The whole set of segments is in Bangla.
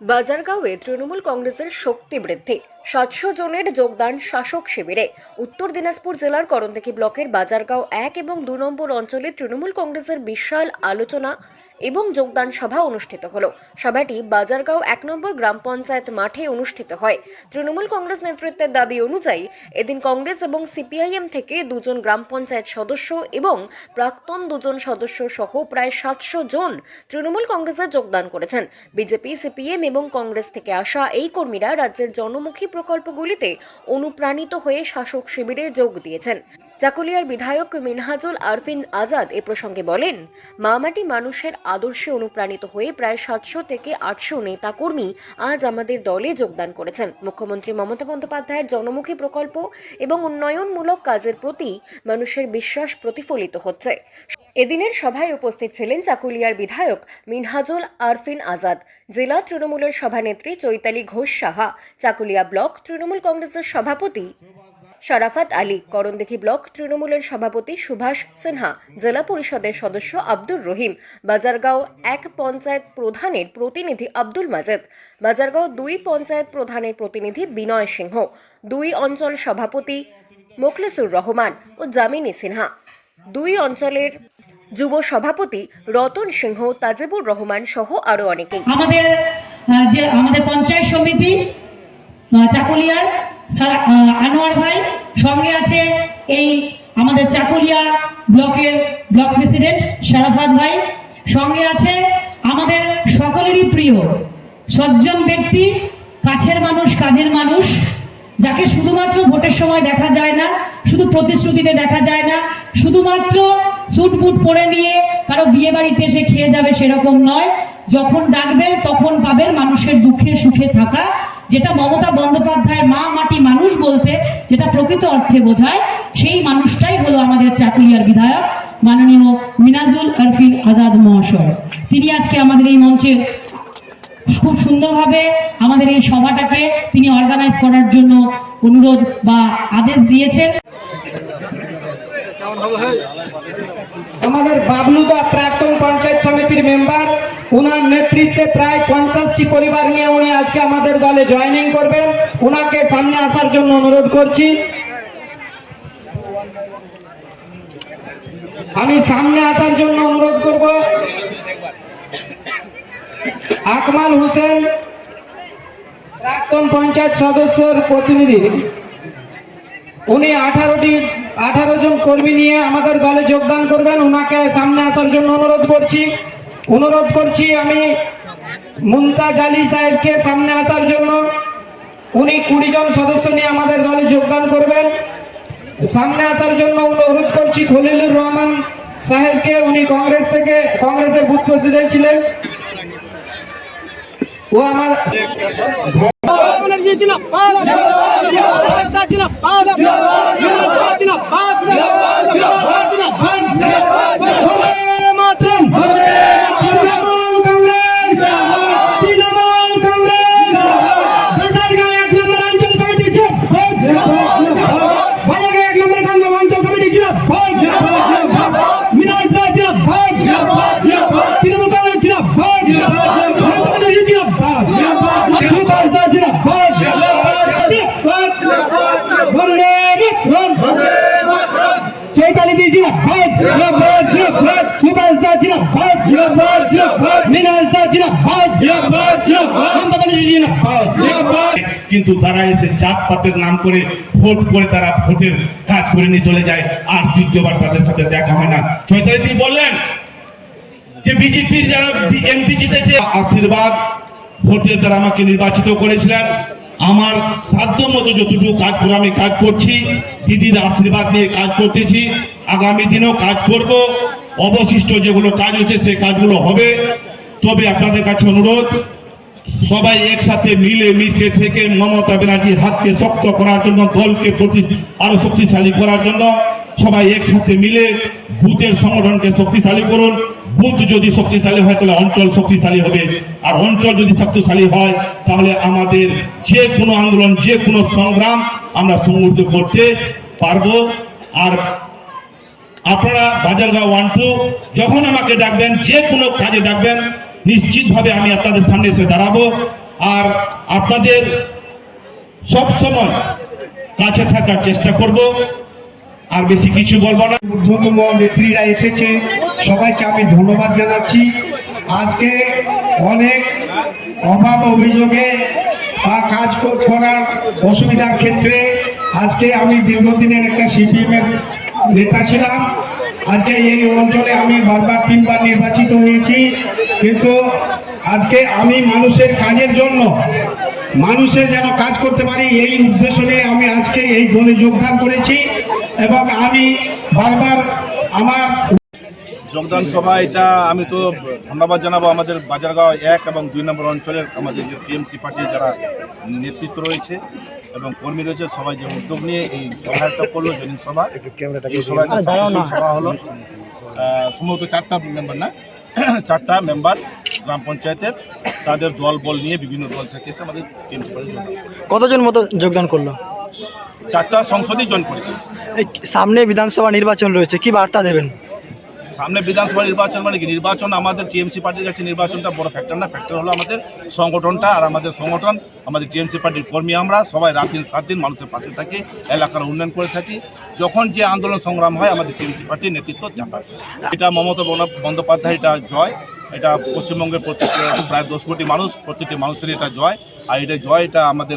বাজারগাঁওয়ে তৃণমূল কংগ্রেসের শক্তি বৃদ্ধি। সাতশো জনের যোগদান শাসক শিবিরে। উত্তর দিনাজপুর জেলার করণদেখি ব্লকের বাজারগাঁও এক এবং দু নম্বর অঞ্চলে তৃণমূল কংগ্রেসের বিশাল আলোচনা এবং যোগদান সভা অনুষ্ঠিত হলো। সভাটি বাজারগাঁও এক নম্বর গ্রাম পঞ্চায়েত মাঠে অনুষ্ঠিত হয়। তৃণমূল কংগ্রেস নেতৃত্বের দাবি অনুযায়ী, এদিন কংগ্রেস এবং সিপিআইএম থেকে দুজন গ্রাম পঞ্চায়েত সদস্য এবং প্রাক্তন দুজন সদস্য সহ প্রায় সাতশো জন তৃণমূল কংগ্রেসে যোগদান করেছেন। বিজেপি, সিপিএম এবং কংগ্রেস থেকে আসা এই কর্মীরা রাজ্যের জনমুখী প্রকল্পগুলিতে অনুপ্রাণিত হয়ে শাসক শিবিরে যোগ দিয়েছেন। চাকুলিয়ার বিধায়ক মিনহাজুল আরফিন আজাদ এ প্রসঙ্গে বলেন, মামাটি মানুষের আদর্শে অনুপ্রাণিত হয়ে প্রায় সাতশো থেকে আটশো নেতাকর্মী আজ আমাদের দলে যোগদান করেছেন। মুখ্যমন্ত্রী মমতা বন্দ্যোপাধ্যায়ের জনমুখী প্রকল্প এবং উন্নয়নমূলক কাজের প্রতি মানুষের বিশ্বাস প্রতিফলিত হচ্ছে। এদিনের সভায় উপস্থিত ছিলেন চাকুলিয়ার বিধায়ক মিনহাজুল আরফিন আজাদ। জেলা তৃণমূলের সভানেত্রী চৈতালি ঘোষ সাহা, চাকুলিয়া ব্লক তৃণমূল কংগ্রেসের সভাপতি শরাফাত আলী, করণদিঘি ব্লক তৃণমূলের সভাপতি সুভাষ সিনহা, জেলা পরিষদের সদস্য আব্দুর রহিম, বাজারগাঁও এক পঞ্চায়েত প্রধানের প্রতিনিধি আব্দুল মাজেদ, বাজারগাঁও দুই পঞ্চায়েত প্রধানের প্রতিনিধি বিনয় সিংহ, দুই অঞ্চল সভাপতি মোখলেসুর রহমান ও জামিনী সিনহা। দুই অঞ্চলের যুব সভাপতি রতন সিংহ, তাজেবুর রহমান সহ আরও অনেকেই। আমাদের যে আমাদের পঞ্চায়েত সমিতি চাকুলিয়ার আনোয়ার ভাই, সঙ্গে আছে এই আমাদের চাকুলিয়া ব্লকের ব্লক প্রেসিডেন্ট শারাফাত ভাই, সঙ্গে আছে আমাদের সকলেরই প্রিয় সজ্জন ব্যক্তি, কাছের মানুষ, কাজের মানুষ, যাকে শুধুমাত্র ভোটের সময় দেখা যায় না, শুধু প্রতিশ্রুতিতে দেখা যায় না, শুধুমাত্র বুট পরে নিয়ে কারও বিয়ে বাড়িতে এসে খেয়ে যাবে সেরকম নয়, যখন ডাকবেন তখন পাবেন মানুষের দুঃখে সুখে থাকা যেটা মমতা বন্দ্যোপাধ্যায়ের মা মাটি মানুষ বলতে, যেটা প্রকৃত অর্থে বোঝায়, সেই মানুষটাই হলো আমাদের চাকুলিয়ার বিধায়ক, মাননীয় মিনাজুল আরফিন আজাদ মহাশয়। তিনি আজকে আমাদের এই মঞ্চে খুব সুন্দরভাবে আমাদের এই সভাটাকে তিনি অর্গানাইজ করার জন্য অনুরোধ বা আদেশ দিয়েছেন। আমাদের বাবলুদা প্রাক্তন পঞ্চায়েত সমিতির মেম্বার ওনার নেতৃত্বে প্রায় পঞ্চাশটি পরিবার নিয়ে উনি আজকে আমাদের দলে জয়েনিং করবেন। ওনাকে সামনে আসার জন্য অনুরোধ করছি। আমি সামনে আসার জন্য অনুরোধ করব। আকমাল হোসেন, প্রাক্তন পঞ্চায়েত সদস্যর প্রতিনিধি। উনি আঠারোটি, আঠারো জন কর্মী নিয়ে আমাদের দলে যোগদান করবেন। ওনাকে সামনে আসার জন্য অনুরোধ করছি। অনুরোধ করছি আমি মুমতাজ আলী সাহেবকে সামনে আসার জন্য উনি কুড়ি জন সদস্য নিয়ে আমাদের দলে যোগদান করবেন সামনে আসার জন্য অনুরোধ করছি খলিলুর রহমান সাহেবকে উনি কংগ্রেস থেকে কংগ্রেসের বুথ প্রেসিডেন্ট ছিলেন ও আমার চৈতালি দিয়েছিল ভাই সুভাষ কিন্তু তারা এসে জাত পাতের নাম করে ভোট করে তারা ভোটের কাজ করে নিয়ে চলে যায়। আর দ্বিতীয়বার তাদের সাথে দেখা হয় না। চৈতালি বললেন যে বিজেপির যারা এমপি জিতেছে, আশীর্বাদ ভোটের দ্বারা আমাকে নির্বাচিত করেছিলেন। আমার সাধ্য মতো যতটুকু কাজ করে আমি কাজ করছি দিদির আশীর্বাদ দিয়ে কাজ করতেছি, আগামী দিনেও কাজ করব, অবশিষ্ট যেগুলো কাজ হচ্ছে সেই কাজগুলো হবে। তবে আপনাদের কাছে অনুরোধ, সবাই একসাথে মিলে মিশে থেকে মমতা ব্যানার্জির হাতকে শক্ত করার জন্য, দলকে আরও শক্তিশালী করার জন্য সবাই একসাথে মিলে ভূতের সংগঠনকে শক্তিশালী করুন। বুথ যদি শক্তিশালী হয়, তাহলে অঞ্চল শক্তিশালী হবে। আর অঞ্চল যদি শক্তিশালী হয়, তাহলে আমাদের যে কোনো আন্দোলন, যে কোনো সংগ্রাম আমরা সংগঠিত করতে পারব। আর আপনারা বাজারগাঁও ওয়ান টু, যখন আমাকে ডাকবেন, যে কোনো কাজে ডাকবেন, নিশ্চিতভাবে আমি আপনাদের সামনে এসে দাঁড়াবো। আর আপনাদের সব সময় কাছে থাকার চেষ্টা করব। আর বেশি কিছু বলব না। ঊর্ধ্বতম নেত্রীরা এসেছে। সবাইকে আমি ধন্যবাদ জানাচ্ছি। আজকে অনেক অভাব অভিযোগে বা কাজ করার অসুবিধার ক্ষেত্রে আজকে আমি দীর্ঘদিনের একটা সিপিএম এর নেতা ছিলাম। আজকে এই অঞ্চলে আমি বারবার তিনবার নির্বাচিত হয়েছি। কিন্তু আজকে আমি মানুষের কাজের জন্য, মানুষের যেন কাজ করতে পারি এই উদ্দেশ্য নিয়ে আমি আজকে এই দলে যোগদান করেছি। এবং আমি বারবার আমার যোগদান সভা এটা আমি তো ধন্যবাদ জানাব আমাদের বাজারগাঁও এক এবং দুই নম্বর অঞ্চলের আমাদের যে টিএমসি পার্টির যারা নেতৃত্ব রয়েছে এবং কর্মী রয়েছে সবাই যে উদ্যোগ নিয়ে এই সভাটা করল জৈনিক সভা এই সভাটা সভা হলো। সম্ভবত চারটা মেম্বার না? চারটা মেম্বার গ্রাম পঞ্চায়েতের তাদের দল বল নিয়ে বিভিন্ন দল থেকে এসে আমাদের টিএমসি পার্টি কতজন মতো যোগদান করল? চারটা সংসদই জয়েন করেছে। এই সামনে বিধানসভা নির্বাচন রয়েছে কি বার্তা দেবেন? সামনে বিধানসভা নির্বাচন মানে কি? নির্বাচন আমাদের টিএমসি পার্টির কাছে নির্বাচনটা বড় ফ্যাক্টর না। ফ্যাক্টর হলো আমাদের সংগঠনটা আর আমাদের সংগঠন, আমাদের টিএমসি পার্টির কর্মী আমরা সবাই রাত দিন, সাত দিন মানুষের পাশে থাকি, এলাকার উন্নয়ন করে থাকি। যখন যে আন্দোলন সংগ্রাম হয়, আমাদের টিএমসি পার্টির নেতৃত্ব জানায় এটা মমতা বন্দ- বন্দ্যোপাধ্যায়, এটা জয়। এটা পশ্চিমবঙ্গের প্রত্যেক প্রায় দশ কোটি মানুষ, প্রত্যেকটি মানুষের এটা জয়। আর এটা জয়, এটা আমাদের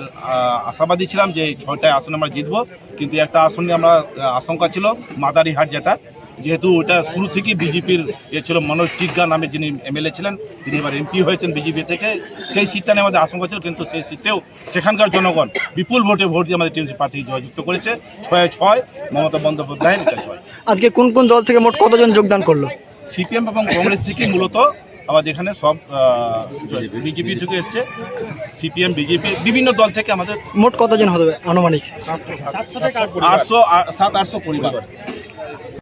আশাবাদী ছিলাম যে ছয়টায় আসন আমরা জিতবো। কিন্তু একটা আসন নিয়ে আমরা আশঙ্কা ছিল, মাদারিহাট যেটা যেহেতু ওটা শুরু থেকেই বিজেপির এ ছিল মনোজ টিগ্গা নামে যিনি এমএলএ ছিলেন তিনি এবার এমপি হয়েছেন বিজেপি থেকে। সেই সিটটা নিয়ে আমাদের আশঙ্কা ছিল কিন্তু সেই সিটেও সেখানকার জনগণ বিপুল ভোটে ভোট দিয়ে আমাদের টিএমসি প্রার্থী জয়যুক্ত করেছে। ছয় ছয় মমতা বন্দ্যোপাধ্যায়ের আজকে কোন কোন দল থেকে মোট কতজন যোগদান করল? সিপিএম এবং কংগ্রেস থেকে মূলত আমাদের এখানে সব বিজেপি থেকে এসছে। সিপিএম বিজেপি বিভিন্ন দল থেকে আমাদের মোট কতজন হবে আনুমানিক? আটশো সাত আটশো পরিবার।